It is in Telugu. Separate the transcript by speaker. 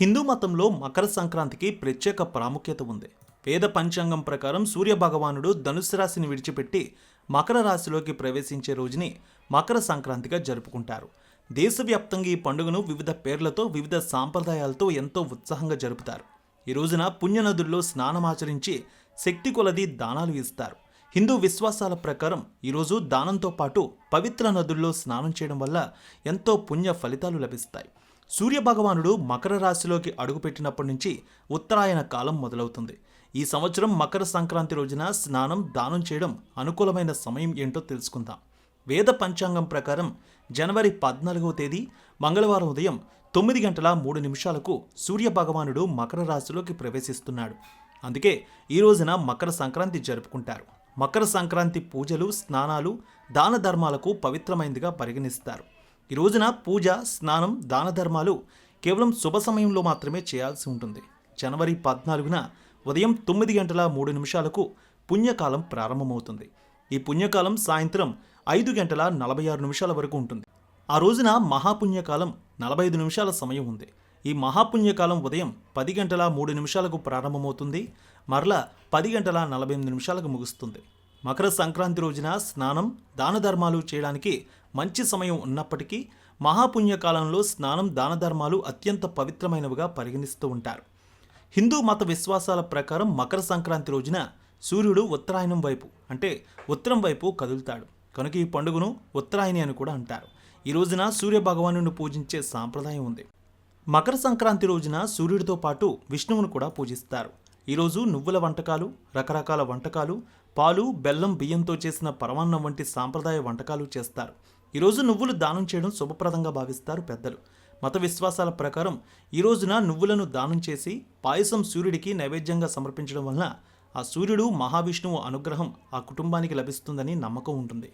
Speaker 1: హిందూ మతంలో మకర సంక్రాంతికి ప్రత్యేక ప్రాముఖ్యత ఉంది. వేద పంచాంగం ప్రకారం సూర్య భగవానుడు ధనుసు రాశిని విడిచిపెట్టి మకర రాశిలోకి ప్రవేశించే రోజుని మకర సంక్రాంతిగా జరుపుకుంటారు. దేశవ్యాప్తంగా ఈ పండుగను వివిధ పేర్లతో వివిధ సాంప్రదాయాలతో ఎంతో ఉత్సాహంగా జరుపుతారు. ఈ రోజున పుణ్యనదుల్లో స్నానమాచరించి శక్తి కొలది దానాలు ఇస్తారు హిందూ విశ్వాసాల ప్రకారం ఈరోజు దానంతో పాటు పవిత్ర నదుల్లో స్నానం చేయడం వల్ల ఎంతో పుణ్య ఫలితాలు లభిస్తాయి. సూర్య భగవానుడు మకర రాశిలోకి అడుగుపెట్టినప్పటి నుంచి ఉత్తరాయణ కాలం మొదలవుతుంది. ఈ సంవత్సరం మకర సంక్రాంతి రోజున స్నానం దానం చేయడం అనుకూలమైన సమయం ఏంటో తెలుసుకుందాం. వేద పంచాంగం ప్రకారం జనవరి పద్నాలుగవ తేదీ మంగళవారం ఉదయం తొమ్మిది గంటల మూడు నిమిషాలకు సూర్య భగవానుడు మకర రాశిలోకి ప్రవేశిస్తున్నాడు. అందుకే ఈ రోజున మకర సంక్రాంతి జరుపుకుంటారు. మకర సంక్రాంతి పూజలు స్నానాలు దాన ధర్మాలకు పవిత్రమైనదిగా పరిగణిస్తారు. ఈ రోజున పూజ స్నానం దాన ధర్మాలు కేవలం శుభ సమయంలో మాత్రమే చేయాల్సి ఉంటుంది. జనవరి పద్నాలుగున ఉదయం తొమ్మిది గంటల మూడు నిమిషాలకు పుణ్యకాలం ప్రారంభమవుతుంది. ఈ పుణ్యకాలం సాయంత్రం ఐదు గంటల నలభై ఆరు నిమిషాల వరకు ఉంటుంది. ఆ రోజున మహాపుణ్యకాలం నలభై ఐదు నిమిషాల సమయం ఉంది. ఈ మహాపుణ్యకాలం ఉదయం పది గంటల మూడు నిమిషాలకు ప్రారంభమవుతుంది. మరలా పది గంటల నలభై ఎనిమిది నిమిషాలకు ముగుస్తుంది. మకర సంక్రాంతి రోజున స్నానం దాన ధర్మాలు చేయడానికి మంచి సమయం ఉన్నప్పటికీ మహాపుణ్యకాలంలో స్నానం దాన ధర్మాలు అత్యంత పవిత్రమైనవిగా పరిగణిస్తూ ఉంటారు. హిందూ మత విశ్వాసాల ప్రకారం మకర సంక్రాంతి రోజున సూర్యుడు ఉత్తరాయణం వైపు అంటే ఉత్తరం వైపు కదులుతాడు. కనుక ఈ పండుగను ఉత్తరాయణి అని కూడా అంటారు. ఈ రోజున సూర్య భగవానుని పూజించే సాంప్రదాయం ఉంది. మకర సంక్రాంతి రోజున సూర్యుడితో పాటు విష్ణువును కూడా పూజిస్తారు. ఈరోజు నువ్వుల వంటకాలు రకరకాల వంటకాలు పాలు బెల్లం బియ్యంతో చేసిన పరమాన్నం వంటి సాంప్రదాయ వంటకాలు చేస్తారు. ఈరోజు నువ్వులు దానం చేయడం శుభప్రదంగా భావిస్తారు పెద్దలు. మత విశ్వాసాల ప్రకారం ఈ రోజున నువ్వులను దానం చేసి పాయసం సూర్యుడికి నైవేద్యంగా సమర్పించడం వలన ఆ సూర్యుడు మహావిష్ణువు అనుగ్రహం ఆ కుటుంబానికి లభిస్తుందని నమ్మకం ఉంటుంది.